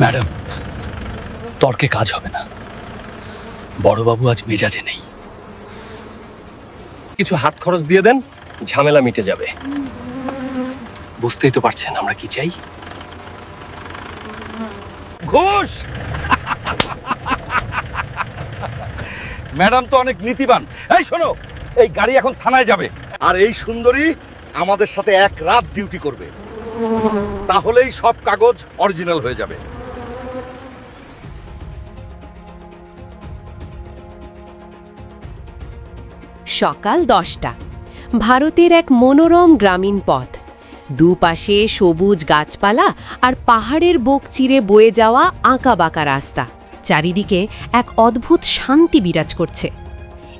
Madam, তর্কে কাজ হবে না। বড়বাবু আজ মেজাজে নেই। কিছু হাত খরচ দিয়ে দেন, ঝামেলা মিটে যাবে। বুঝতেই তো পারছেন আমরা কি চাই। ঘুষ! ম্যাডাম তো অনেক নীতিবান। এই শোনো, এই গাড়ি এখন থানায় যাবে। আর এই সুন্দরী আমাদের সাথে এক রাত ডিউটি করবে। তাহলেই সব কাগজ অরিজিনাল হয়ে যাবে। সকাল দশটা। ভারতের এক মনোরম গ্রামীণ পথ। দুপাশে সবুজ গাছপালা আর পাহাড়ের বুক চিরে বয়ে যাওয়া আঁকাবাঁকা রাস্তা। চারিদিকে এক অদ্ভুত শান্তি বিরাজ করছে।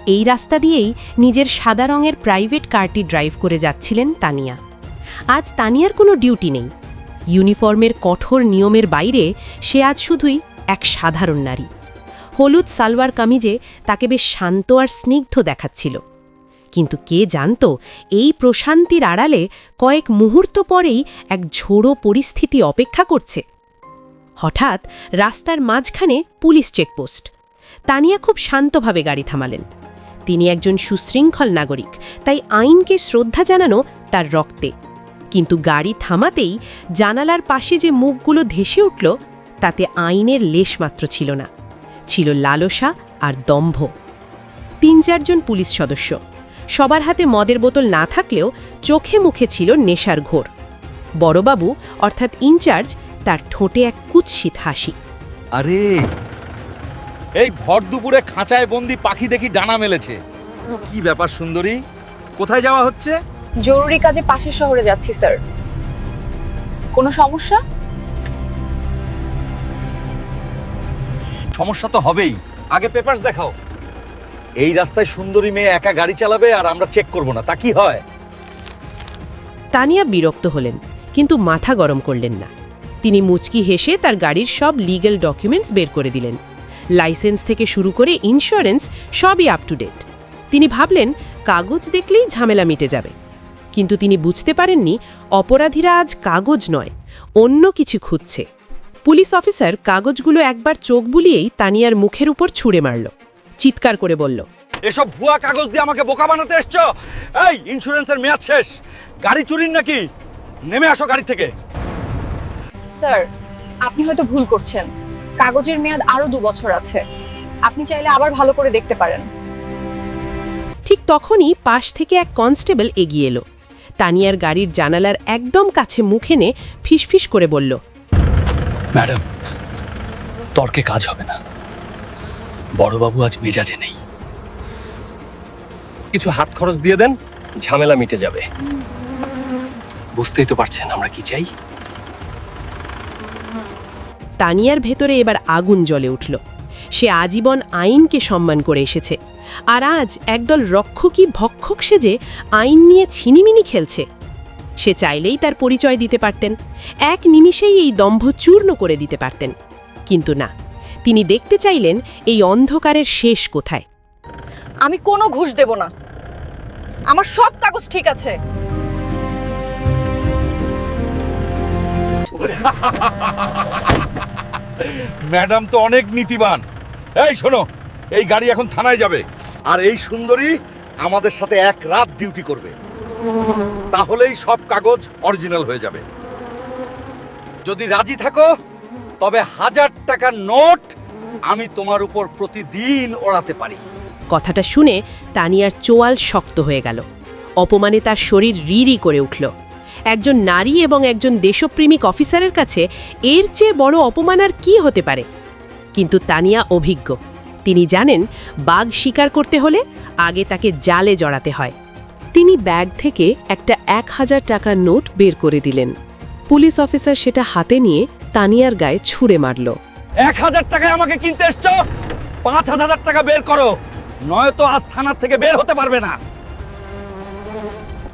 এই রাস্তা দিয়েই নিজের সাদা রঙের প্রাইভেট কারটি ড্রাইভ করে যাচ্ছিলেন তানিয়া। আজ তানিয়ার কোনো ডিউটি নেই। ইউনিফর্মের কঠোর নিয়মের বাইরে সে আজ শুধুই এক সাধারণ নারী। হলুদ সালোয়ার কামিজে তাকে বেশ শান্ত আর স্নিগ্ধ দেখাচ্ছিল। কিন্তু কে জানত, এই প্রশান্তির আড়ালে কয়েক মুহূর্ত পরেই এক ঝোড়ো পরিস্থিতি অপেক্ষা করছে। হঠাৎ রাস্তার মাঝখানে পুলিশ চেকপোস্ট। তানিয়া খুব শান্তভাবে গাড়ি থামালেন। তিনি একজন সুশৃঙ্খল নাগরিক, তাই আইনকে শ্রদ্ধা জানানো তার রক্তে। কিন্তু গাড়ি থামাতেই জানালার পাশে যে মুখগুলো ধেসে উঠল, তাতে আইনের লেশমাত্র ছিল না। ছিল লালসা আর দম্ভ। তিন চারজন পুলিশ সদস্য। সবার হাতে মদের বোতল না থাকলেও চোখে মুখে ছিল নেশার ঘোর। বড়বাবু অর্থাৎ ইনচার্জ তার ঠোঁটে এক কুৎসিত হাসি। আরে! এই ভর দুপুরে খাঁচায় বন্দি পাখি দেখি ডানা মেলেছে। কি ব্যাপার সুন্দরী? কোথায় যাওয়া হচ্ছে? জরুরি কাজে পাশের শহরে যাচ্ছি স্যার। কোনো সমস্যা? সমস্যা তো হবেই। আগে পেপারস দেখাও। এই রাস্তায় সুন্দরী মেয়ে একা গাড়ি চালাবে আর আমরা চেক করব না, তা কি হয়? তানিয়া বিরক্ত হলেন, কিন্তু মাথা গরম করলেন না। তিনি মুচকি হেসে তার গাড়ির সব লিগ্যাল ডকুমেন্টস বের করে দিলেন। লাইসেন্স থেকে শুরু করে ইন্স্যুরেন্স সবই আপ টু ডেট তিনি ভাবলেন, কাগজ দেখলেই ঝামেলা মিটে যাবে। কিন্তু তিনি বুঝতে পারেননি, অপরাধীরা আজ কাগজ নয়, অন্য কিছু খুঁজছে। পুলিশ অফিসার কাগজগুলো একবার চোখ বুলিয়েই তানিয়ার মুখের উপর ছুঁড়ে মারল। চিৎকার করে বলল এসব ভুয়া কাগজ দিয়ে আমাকে বোকা বানাতে এসছো? এই ইন্স্যুরেন্সের মেয়াদ শেষ। গাড়ি চুরির নাকি? নেমে আসো গাড়ি থেকে। স্যার আপনি হয়তো ভুল করছেন। কাগজের মেয়াদ আরও দু বছর আছে। আপনি চাইলে আবার ভালো করে দেখতে পারেন। ঠিক তখনই পাশ থেকে এক কনস্টেবল এগিয়ে এলো। তানিয়ার গাড়ির জানালার একদম কাছে মুখ এনে ফিসফিস করে বলল ম্যাডাম, তর্কে কাজ হবে না। বড়বাবু আজ মেজাজে নেই। কিছু হাত খরচ দিয়ে দেন, ঝামেলা মিটে যাবে। বুঝতেই তো পারছেন আমরা কি চাই। তানিয়ার ভেতরে এবার আগুন জ্বলে উঠল। সে আজীবন আইনকে সম্মান করে এসেছে। আর আজ একদল রক্ষকই ভক্ষক সেজে আইন নিয়ে ছিনিমিনি খেলছে। সে চাইলেই তার পরিচয় দিতে পারতেন। এক নিমিষেই এই দম্ভ চূর্ণ করে দিতে পারতেন। কিন্তু না তিনি দেখতে চাইলেন এই অন্ধকারের শেষ কোথায়। আমি কোনো ঘুষ দেব না। আমার সব কাগজ ঠিক আছে। ম্যাডাম তো অনেক নীতিবান। এই শোনো এই গাড়ি এখন থানায় যাবে। আর এই সুন্দরী আমাদের সাথে এক রাত ডিউটি করবে। তাহলেই সব কাগজ অরিজিনাল হয়ে যাবে। যদি রাজি থাকো, তবে হাজার টাকার নোট আমি তোমার উপর প্রতিদিন ওড়াতে পারি। কথাটা শুনে তানিয়ার চোয়াল শক্ত হয়ে গেল। অপমানে তার শরীর রিরি করে উঠল। একজন নারী এবং একজন দেশপ্রেমিক অফিসারের কাছে এর চেয়ে বড় অপমান আর কি হতে পারে? কিন্তু তানিয়া অভিজ্ঞ। তিনি জানেন, বাঘ শিকার করতে হলে আগে তাকে জালে জড়াতে হয়। তিনি ব্যাগ থেকে একটা এক হাজার টাকার নোট বের করে দিলেন। পুলিশ অফিসার সেটা হাতে নিয়ে তানিয়ার গায়ে ছুঁড়ে মারল। এক হাজার টাকায় আমাকে কিনতে এসছো? পাঁচ হাজার টাকা বের করো। নয়তো আজ থানার থেকে বের হতে পারবে না।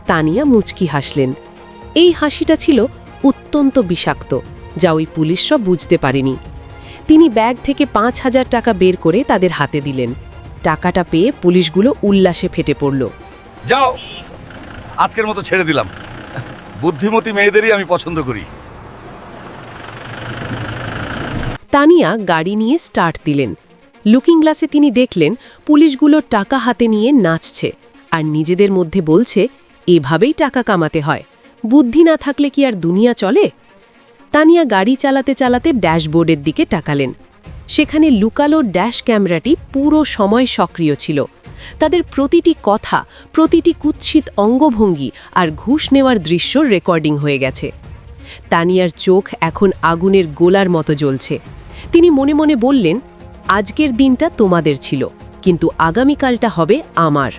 তানিয়া মুচকি হাসলেন। এই হাসিটা ছিল অত্যন্ত বিষাক্ত যা ওই পুলিশরা বুঝতে পারেনি। তিনি ব্যাগ থেকে পাঁচ হাজার টাকা বের করে তাদের হাতে দিলেন। টাকাটা পেয়ে পুলিশগুলো উল্লাসে ফেটে পড়ল। যাও। আজকের মতো ছেড়ে দিলাম। বুদ্ধিমতী মেয়েদেরই আমি পছন্দ করি। তানিয়া গাড়ি নিয়ে স্টার্ট দিলেন। লুকিং গ্লাসে তিনি দেখলেন, পুলিশগুলো টাকা হাতে নিয়ে নাচছে আর নিজেদের মধ্যে বলছে, এভাবেই টাকা কামাতে হয়। বুদ্ধি না থাকলে কি আর দুনিয়া চলে? তানিয়া গাড়ি চালাতে চালাতে ড্যাশবোর্ডের দিকে টাকালেন সেখানে লুকালো ড্যাশ ক্যামেরাটি পুরো সময় সক্রিয় ছিল। তাদের প্রতিটি কথা, প্রতিটি কুৎসিত অঙ্গভঙ্গি আর ঘুষ নেওয়ার দৃশ্য রেকর্ডিং হয়ে গেছে। তানিয়ার চোখ এখন আগুনের গোলার মতো জ্বলছে। তিনি মনে মনে বললেন, আজকের দিনটা তোমাদের ছিল, কিন্তু আগামীকালটা হবে আমার।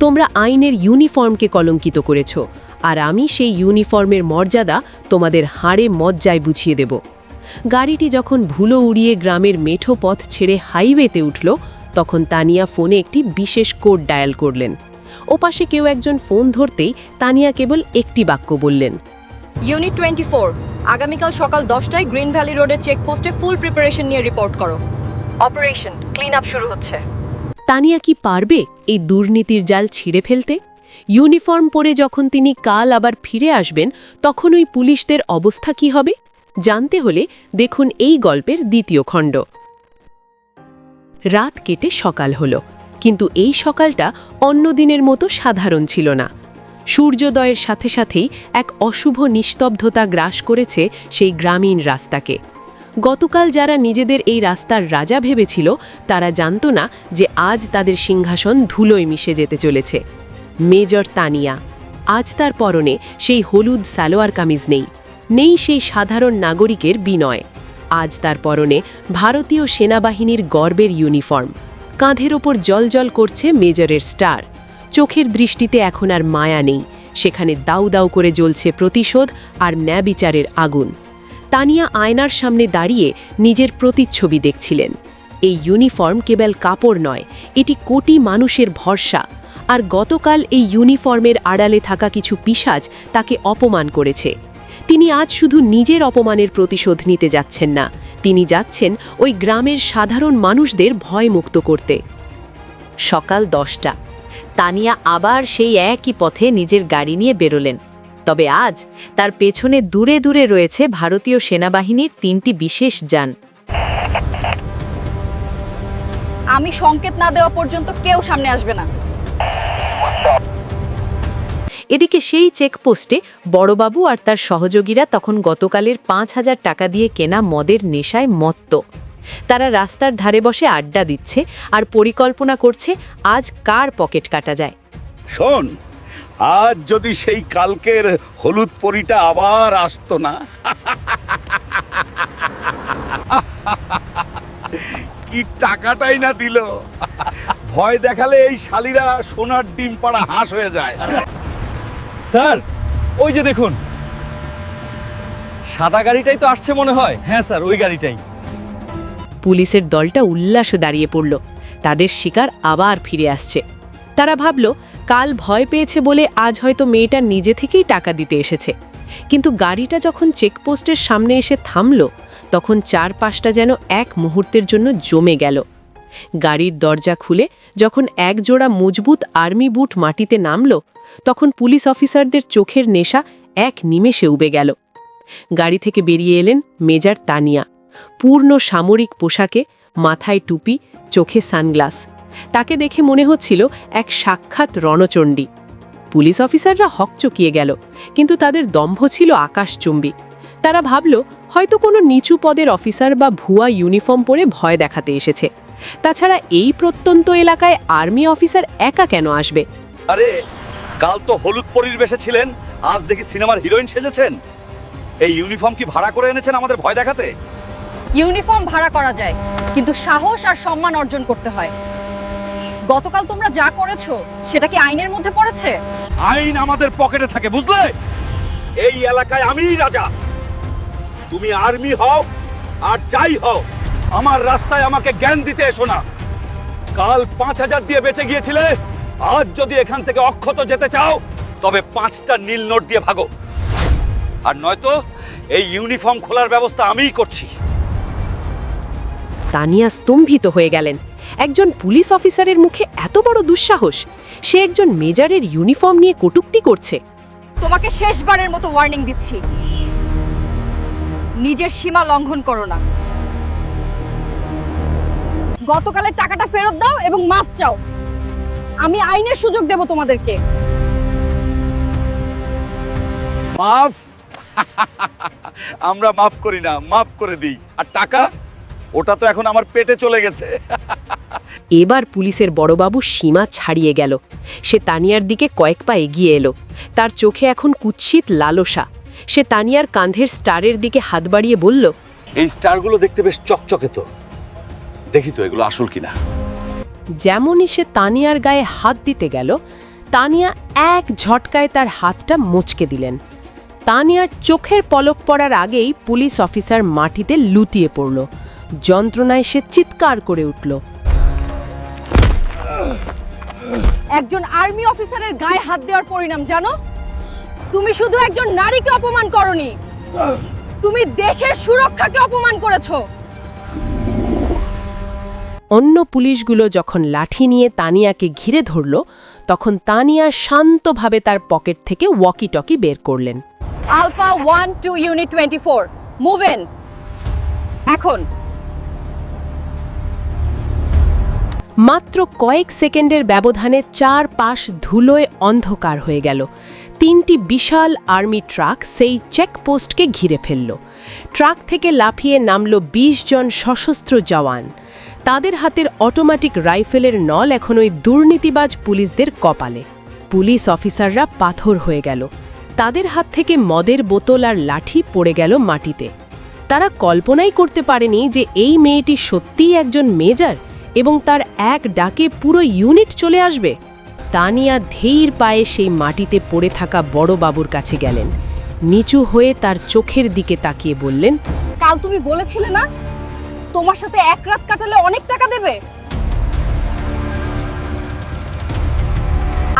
তোমরা আইনের ইউনিফর্মকে কলঙ্কিত করেছ, আর আমি সেই ইউনিফর্মের মর্যাদা তোমাদের হাড়ে মজ্জায় বুঝিয়ে দেব। গাড়িটি যখন ভুলো উড়িয়ে গ্রামের মেঠো পথ ছেড়ে হাইওয়েতে উঠল তখন তানিয়া ফোনে একটি বিশেষ কোড ডায়াল করলেন। ওপাশে কেউ একজন ফোন ধরতেই তানিয়া কেবল একটি বাক্য বললেন। ইউনিট টোয়েন্টি ফোর আগামীকাল সকাল দশটায় গ্রিন ভ্যালি রোডের চেকপোস্টে ফুল প্রিপারেশন নিয়ে রিপোর্ট করো। অপারেশন ক্লিন আপ শুরু হচ্ছে। তানিয়া কি পারবে এই দুর্নীতির জাল ছিঁড়ে ফেলতে? ইউনিফর্ম পরে যখন তিনি কাল আবার ফিরে আসবেন তখন ওই পুলিশদের অবস্থা কি হবে? জানতে হলে দেখুন এই গল্পের দ্বিতীয় খণ্ড। রাত কেটে সকাল হলো। কিন্তু এই সকালটা অন্য দিনের মতো সাধারণ ছিল না। সূর্যোদয়ের সাথে সাথেই এক অশুভ নিস্তব্ধতা গ্রাস করেছে সেই গ্রামীণ রাস্তাকে। গতকাল যারা নিজেদের এই রাস্তার রাজা ভেবেছিল, তারা জানত না যে আজ তাদের সিংহাসন ধুলোয় মিশে যেতে চলেছে। মেজর তানিয়া, আজ তার পরনে সেই হলুদ সালোয়ার কামিজ নেই নেই সেই সাধারণ নাগরিকের বিনয়। আজ তার পরনে ভারতীয় সেনাবাহিনীর গর্বের ইউনিফর্ম। কাঁধের ওপর জলজল করছে মেজরের স্টার। চোখের দৃষ্টিতে এখন আর মায়া নেই। সেখানে দাউ দাউ করে জ্বলছে প্রতিশোধ আর ন্যায়বিচারের আগুন। তানিয়া আয়নার সামনে দাঁড়িয়ে নিজের প্রতিচ্ছবি দেখছিলেন। এই ইউনিফর্ম কেবল কাপড় নয়, এটি কোটি মানুষের ভরসা। আর গতকাল এই ইউনিফর্মের আড়ালে থাকা কিছু পিসাজ তাকে অপমান করেছে। তিনি আজ শুধু নিজের অপমানের প্রতিশোধ নিতে যাচ্ছেন না। তিনি যাচ্ছেন ওই গ্রামের সাধারণ মানুষদের ভয়মুক্ত করতে। সকাল দশটা। তানিয়া আবার সেই একই পথে নিজের গাড়ি নিয়ে বেরোলেন। তবে আজ তার পেছনে দূরে দূরে রয়েছে ভারতীয় সেনাবাহিনীর তিনটি বিশেষ যান। আমি সংকেত না দেওয়া পর্যন্ত কেউ সামনে আসবে না। এদিকে সেই চেকপোস্টে বড়বাবু আর তার সহযোগীরা তখন গতকালের পাঁচ হাজার টাকা দিয়ে কেনা মদের নেশায় মত্ত। তারা রাস্তার ধারে বসে আড্ডা দিচ্ছে আর পরিকল্পনা করছে আজ কার পকেট কাটা যায়। শোন, আজ যদি সেই কালকের হলুদ পরিটা আবার আসতো না। কি টাকাটাই না দিল। ভয় দেখালে এই শালিরা সোনার ডিম পাড়া হাঁস হয়ে যায়। স্যার, ওই যে দেখুন। সাদা গাড়িটাই তো আসছে মনে হয়। হ্যাঁ স্যার, ওই গাড়িটাই। পুলিশের দলটা উল্লাসে দাঁড়িয়ে পড়ল। তাদের শিকার আবার ফিরে আসছে। তারা ভাবল, কাল ভয় পেয়েছে বলে আজ হয়তো মেয়েটা নিজে থেকেই টাকা দিতে এসেছে। কিন্তু গাড়িটা যখন চেকপোস্টের সামনে এসে থামল, তখন চারপাশটা যেন এক মুহূর্তের জন্য জমে গেল। গাড়ির দরজা খুলে যখন এক জোড়া মজবুত আর্মি বুট মাটিতে নামল, তখন পুলিশ অফিসারদের চোখের নেশা এক নিমেষে উবে গেল। গাড়ি থেকে বেরিয়ে এলেন মেজার তানিয়া। পূর্ণ সামরিক পোশাকে, মাথায় টুপি, চোখে সানগ্লাস। তাকে দেখে মনে হচ্ছিল এক সাক্ষাৎ রণচণ্ডী। পুলিশ অফিসাররা হকচকিয়ে গেল, কিন্তু তাদের দম্ভ ছিল আকাশচুম্বী। তারা ভাবল, হয়তো কোনো নিচু পদের অফিসার বা ভুয়া ইউনিফর্ম পরে ভয় দেখাতে এসেছে। তাছাড়া এই প্রত্যন্ত এলাকায় আর্মি অফিসার একা কেন আসবে? আরে কাল তো হলুদ পরিবেশে ছিলেন আজ দেখি সিনেমার হিরোইন সেজেছেন। এই ইউনিফর্ম কি ভাড়া করে এনেছেন আমাদের ভয় দেখাতে? ইউনিফর্ম ভাড়া করা যায় কিন্তু সাহস আর সম্মান অর্জন করতে হয়। গতকাল তোমরা যা করেছ সেটা কি আইনের মধ্যে পড়েছে? আইন আমাদের পকেটে থাকে বুঝলে? এই এলাকায় আমিই রাজা। তুমি আর্মি হও আর যাই হও আমার রাস্তায় আমাকে জ্ঞান দিতে এসো না। কাল পাঁচ হাজার দিয়ে বেঁচে গিয়েছিলে আজ যদি এখান থেকে অক্ষত যেতে চাও তবে পাঁচটা নীল নোট দিয়ে ভাগো। আর নয়তো এই ইউনিফর্ম খোলার ব্যবস্থা আমিই করছি। তানিয়া স্তম্ভিত হয়ে গেলেন। একজন পুলিশ অফিসারের মুখে এত বড় দুঃসাহস সে একজন মেজরের ইউনিফর্ম নিয়ে কটূক্তি করছে। তোমাকে শেষবারের মতো ওয়ার্নিং দিচ্ছি। নিজের সীমা লঙ্ঘন করো না। গতকালের টাকাটা ফেরত দাও এবং মাফ চাও। আমি আইনের সুযোগ দেব তোমাদেরকে। মাফ? আমরা মাফ করি না মাফ করে দিই। আর টাকা? ওটা তো এখন আমার পেটে চলে গেছে। এবার পুলিশের বড়বাবু সীমা ছাড়িয়ে গেল। সে তানিয়ার দিকে কয়েক পা এগিয়ে এলো। তার চোখে এখন কুৎসিত লালসা। সে তানিয়ার কাঁধের স্টারের দিকে হাত বাড়িয়ে বলল এই স্টারগুলো দেখতে বেশ চকচকে তো। দেখি তো এগুলো আসল কিনা। যেমনই সে তানিয়ার গায়ে হাত দিতে গেল তানিয়া এক ঝটকায় তার হাতটা মুচকে দিলেন। তানিয়ার চোখের পলক পড়ার আগেই পুলিশ অফিসার মাটিতে লুটিয়ে পড়ল। যন্ত্রণায় সে চিৎকার করে উঠল। একজন আর্মি অফিসারের গায়ে হাত দেওয়ার পরিণাম জানো? তুমি শুধু একজন নারীকে অপমান করনি। তুমি দেশের সুরক্ষাকে অপমান করেছ। অন্য পুলিশগুলো যখন লাঠি নিয়ে তানিয়াকে ঘিরে ধরল তখন তানিয়া শান্তভাবে তার পকেট থেকে ওয়াকি টকি বের করলেন। Alpha one two unit twenty four moving এখন। মাত্র কয়েক সেকেন্ডের ব্যবধানে চার পাশ ধুলোয় অন্ধকার হয়ে গেল। তিনটি বিশাল আর্মি ট্রাক সেই চেকপোস্টকে ঘিরে ফেলল। ট্রাক থেকে লাফিয়ে নামল ২০ জন সশস্ত্র জওয়ান। তাদের হাতের অটোমেটিক রাইফেলের নল এখন ওই দুর্নীতিবাজ পুলিশদের কপালে। পুলিশ অফিসাররা পাথর হয়ে গেল। তাদের হাত থেকে মদের বোতল আর লাঠি পড়ে গেল মাটিতে। তারা কল্পনাই করতে পারেনি যে এই মেয়েটি সত্যিই একজন মেজার এবং তার এক ডাকে পুরো ইউনিট চলে আসবে। তানিয়া ধেইর পায়ে সেই মাটিতে পড়ে থাকা বড় বাবুর কাছে গেলেন। নিচু হয়ে তার চোখের দিকে তাকিয়ে বললেন, কাল তুমি বলেছিলে না তোমার সাথে এক রাত কাটালে অনেক টাকা দেবে।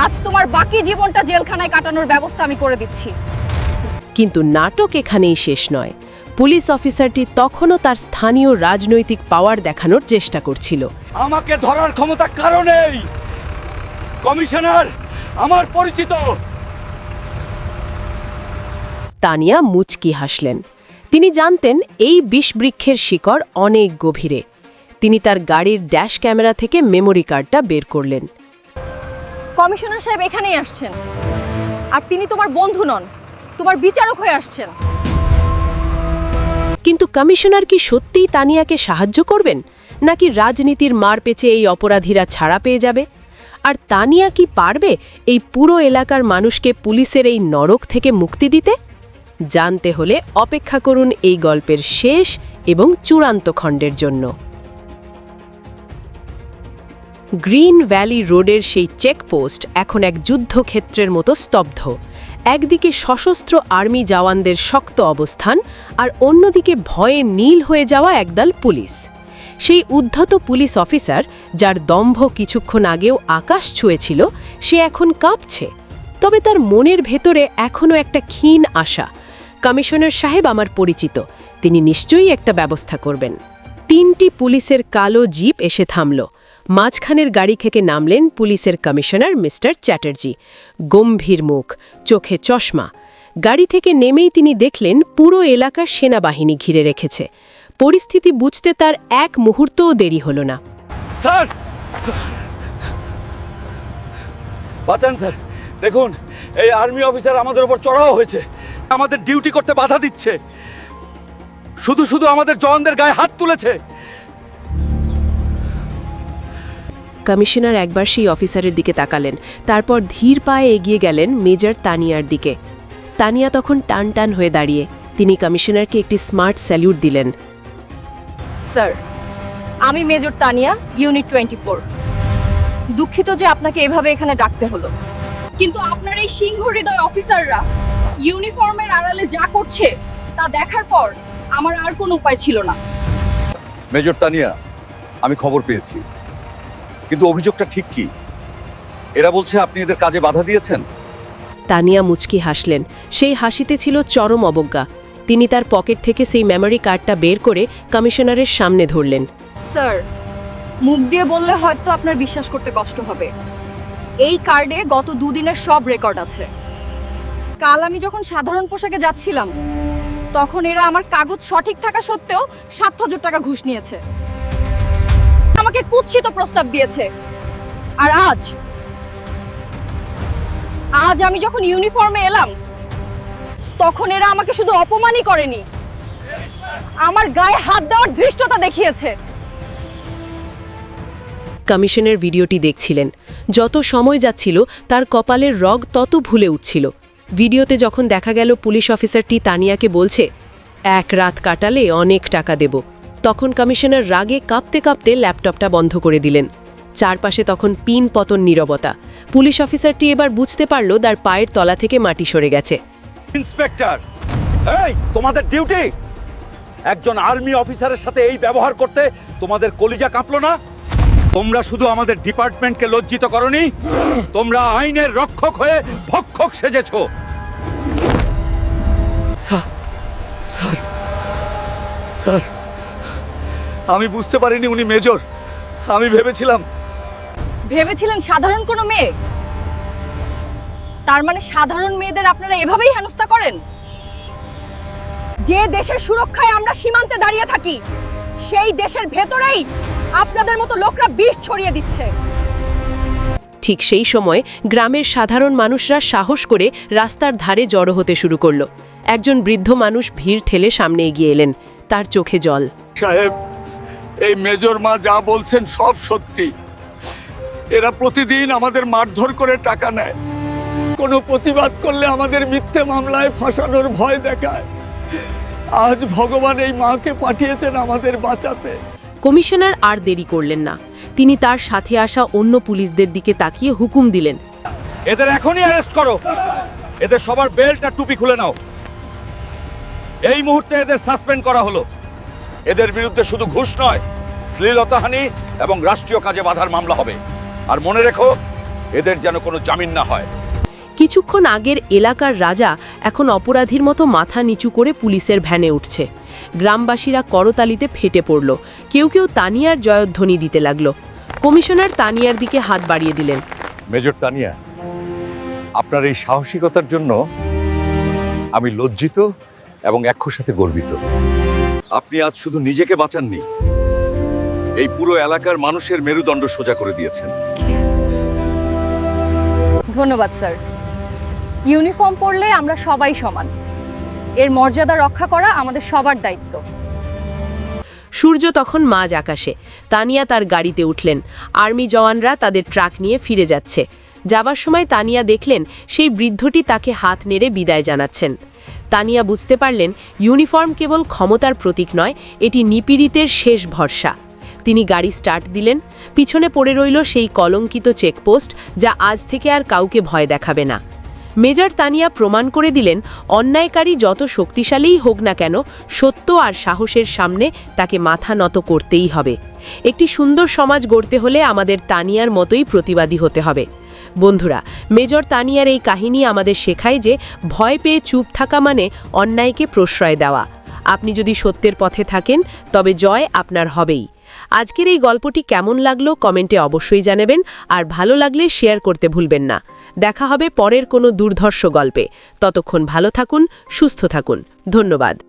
আজ তোমার বাকি জীবনটা জেলখানায় কাটানোর ব্যবস্থা আমি করে দিচ্ছি। কিন্তু নাটক এখানেই শেষ নয়। পুলিশ অফিসারটি তখনও তার স্থানীয় রাজনৈতিক পাওয়ার দেখানোর চেষ্টা করছিল। আমাকে ধরার ক্ষমতা কারও নেই। কমিশনার আমার পরিচিত। তানিয়া মুচকি হাসলেন। তিনি জানতেন এই বিষবৃক্ষের শিকড় অনেক গভীরে। তিনি তার গাড়ির ড্যাশ ক্যামেরা থেকে মেমোরি কার্ডটা বের করলেন। কমিশনার সাহেব এখানেই আসছেন। আর তিনি তোমার বন্ধু নন তোমার বিচারক হয়ে আসছেন। কিন্তু কমিশনার কি সত্যিই তানিয়াকে সাহায্য করবেন? নাকি রাজনীতির মার পেচে এই অপরাধীরা ছাড়া পেয়ে যাবে? আর তানিয়া কি পারবে এই পুরো এলাকার মানুষকে পুলিশের এই নরক থেকে মুক্তি দিতে? জানতে হলে অপেক্ষা করুন এই গল্পের শেষ এবং চূড়ান্ত খণ্ডের জন্য। গ্রিন ভ্যালি রোডের সেই চেকপোস্ট এখন এক যুদ্ধক্ষেত্রের মতো স্তব্ধ। একদিকে সশস্ত্র আর্মি জওয়ানদের শক্ত অবস্থান আর অন্যদিকে ভয়ে নীল হয়ে যাওয়া একদল পুলিশ। সেই উদ্ধত পুলিশ অফিসার, যার দম্ভ কিছুক্ষণ আগেও আকাশ ছুঁয়েছিল, সে এখন কাঁপছে। তবে তার মনের ভেতরে এখনও একটা ক্ষীণ আশা কমিশনার সাহেব আমার পরিচিত। তিনি নিশ্চয়ই একটা ব্যবস্থা করবেন। তিনটি পুলিশের কালো জিপ এসে থামল। মাঝখানের গাড়ি থেকে নামলেন পুলিশের কমিশনার মিস্টার চ্যাটার্জি। গম্ভীর মুখ, চোখে চশমা। গাড়ি থেকে নেমেই তিনি দেখলেন পুরো এলাকার সেনাবাহিনী ঘিরে রেখেছে। পরিস্থিতি বুঝতে তার এক মুহূর্তও দেরি হল না। স্যার! বাঁচান স্যার। দেখুন, এই আর্মি অফিসার আমাদের উপর চড়াও হয়েছে। আমাদের ডিউটি করতে বাধা দিচ্ছে। শুধু শুধু আমাদের জওয়ানদের গায়ে হাত তুলেছে। কমিশনার একবার সেই অফিসারের দিকে তাকালেন। তারপর ধীর পায়ে এগিয়ে গেলেন মেজর তানিয়ার দিকে। তানিয়া তখন টান টান হয়ে দাঁড়িয়ে। তিনি কমিশনারকে একটি স্মার্ট স্যালিউট দিলেন। স্যার আমি major Tania unit twenty four. দুঃখিত যে আপনাকে এভাবে এখানে ডাকতে হলো। কিন্তু আপনার এই সিংহ হৃদয় অফিসাররা ইউনিফর্মের আড়ালে যা করছে তা দেখার পর আমার আর কোনো উপায় ছিল না। মেজর তানিয়া আমি খবর পেয়েছি। কিন্তু অভিযোগটা ঠিক কি? এরা বলছে আপনি এদের কাজে বাধা দিয়েছেন? তানিয়া মুচকি হাসলেন। সেই হাসিতে ছিল চরম অবজ্ঞা। তিনি তার পকেট থেকে সেই মেমোরি কার্ডটা বের করে কমিশনারের সামনে ধরলেন। স্যার মুখ দিয়ে বললে হয়তো আপনার বিশ্বাস করতে কষ্ট হবে। এই কার্ডে গত দুদিনের সব রেকর্ড আছে। কাল আমি যখন সাধারণ পোশাকে যাচ্ছিলাম, তখন এরা আমার কাগজ সঠিক থাকা সত্ত্বেও সাত হাজার টাকা ঘুষ নিয়েছে। আমাকে কুৎসিত প্রস্তাব দিয়েছে। আর আজ আজ আমি যখন ইউনিফর্মে এলাম, তখন এরা আমাকে শুধু অপমানই করেনি, আমার গায়ে হাত দেওয়ার ধৃষ্টতা দেখিয়েছে। কমিশনের ভিডিওটি দেখছিলেন। যত সময় যাচ্ছিল, তার কপালের রগ তত ভুলে উঠছিল। ভিডিওতে যখন দেখা গেল পুলিশ অফিসারটি তানিয়াকে বলছে, এক রাত কাটালে অনেক টাকা দেব। তখন কমিশনার রাগে কাঁপতে কাঁপতে ল্যাপটপটা বন্ধ করে দিলেন। চারপাশে তখন পিন পতন নীরবতা। পুলিশ অফিসারটি এবার বুঝতে পারল তার পায়ের তলা থেকে মাটি সরে গেছে। ইন্সপেক্টর! এই, তোমাদের ডিউটি? একজন আর্মি অফিসারের সাথে এই ব্যবহার করতে তোমাদের কলিজা কাঁপলো না? তোমরা শুধু আমাদের ডিপার্টমেন্টকে লজ্জিত করনি? তোমরা আইনের রক্ষক হয়ে ভক্ষক সেজেছো। Sir sir sir. আমি বুঝতে পারিনি উনি মেজর। আমি ভেবেছিলাম ভেবেছিলেন সাধারণ কোনো মেয়ে? তার মানে সাধারণ মেয়েদের আপনারা এভাবেই হেনস্থা করেন? যে দেশের সুরক্ষায় আমরা সীমান্তে দাঁড়িয়ে থাকি সেই দেশের ভেতরেই আপনাদের মতো লোকরা বিষ ছড়িয়ে দিচ্ছে। ঠিক সেই সময় গ্রামের সাধারণ মানুষরা সাহস করে রাস্তার ধারে জড়ো হতে শুরু করল। একজন বৃদ্ধ মানুষ ভিড় ঠেলে সামনে এগিয়ে এলেন। তার চোখে জল। সাহেব এই মেজর মা যা বলছেন সব সত্যি। এরা প্রতিদিন আমাদের মারধর করে টাকা নেয়। কোনো প্রতিবাদ করলে আমাদের মিথ্যে মামলায় ফাঁসানোর ভয় দেখায়। আজ ভগবান এই মাকে পাঠিয়েছেন আমাদের বাঁচাতে। কমিশনার আর দেরি করলেন না। তিনি তার সাথে আসা অন্য পুলিশদের দিকে তাকিয়ে হুকুম দিলেন। এদের এখনই অ্যারেস্ট করো। এদের সবার বেল্ট আর টুপি খুলে নাও। এই মুহূর্তে এদের সাসপেন্ড করা হলো। এদের বিরুদ্ধে শুধু ঘুষ নয় শ্লীলতাহানি এবং রাষ্ট্রীয় কাজে বাধার মামলা হবে। আর মনে রেখো এদের যেন কোনো জামিন না হয়। কিছুক্ষণ আগের এলাকার রাজা এখন অপরাধীর মতো মাথা নিচু করে পুলিশের ভ্যানে উঠছে। গ্রামবাসীরা করতালিতে ফেটে পড়ল। কেউ কেউ তানিয়ার জয়ধ্বনি দিতে লাগল। কমিশনার তানিয়ার দিকে হাত বাড়িয়ে দিলেন। মেজর তানিয়া আপনার এই সাহসিকতার জন্য আমি লজ্জিত এবং একর সাথে গর্বিত। আপনি আজ শুধু নিজেকে বাঁচাননি এই পুরো এলাকার মানুষের মেরুদণ্ড সোজা করে দিয়েছেন। ধন্যবাদ স্যার। ইউনিফর্ম পরলে আমরা সবাই সমান। এর মর্যাদা রক্ষা করা আমাদের সবার দায়িত্ব। সূর্য তখন মাঝ আকাশে। তানিয়া তার গাড়িতে উঠলেন। আর্মি জওয়ানরা তাদের ট্রাক নিয়ে ফিরে যাচ্ছে। যাবার সময় তানিয়া দেখলেন সেই বৃদ্ধটি তাকে হাত নেড়ে বিদায় জানাচ্ছেন। তানিয়া বুঝতে পারলেন ইউনিফর্ম কেবল ক্ষমতার প্রতীক নয়, এটি নিপীড়িতের শেষ ভরসা। তিনি গাড়ি স্টার্ট দিলেন, পিছনে পড়ে রইল সেই কলঙ্কিত চেকপোস্ট যা আজ থেকে আর কাউকে ভয় দেখাবে না। মেজর তানিয়া প্রমাণ করে দিলেন, অন্যায়কারী যত শক্তিশালীই হোক না কেন, সত্য আর সাহসের সামনে তাকে মাথা নত করতেই হবে। একটি সুন্দর সমাজ গড়তে হলে আমাদের তানিয়ার মতোই প্রতিবাদী হতে হবে। বন্ধুরা, মেজর তানিয়ার এই কাহিনী আমাদের শেখায় যে ভয় পেয়ে চুপ থাকা মানে অন্যায়কে প্রশ্রয় দেওয়া। আপনি যদি সত্যের পথে থাকেন, তবে জয় আপনার হবেই। আজকের এই গল্পটি কেমন লাগল কমেন্টে অবশ্যই জানাবেন, আর ভালো লাগলে শেয়ার করতে ভুলবেন না। দেখা হবে পরের কোনো দুর্ধর্ষ গল্পে। ততক্ষণ ভালো থাকুন, সুস্থ থাকুন। ধন্যবাদ।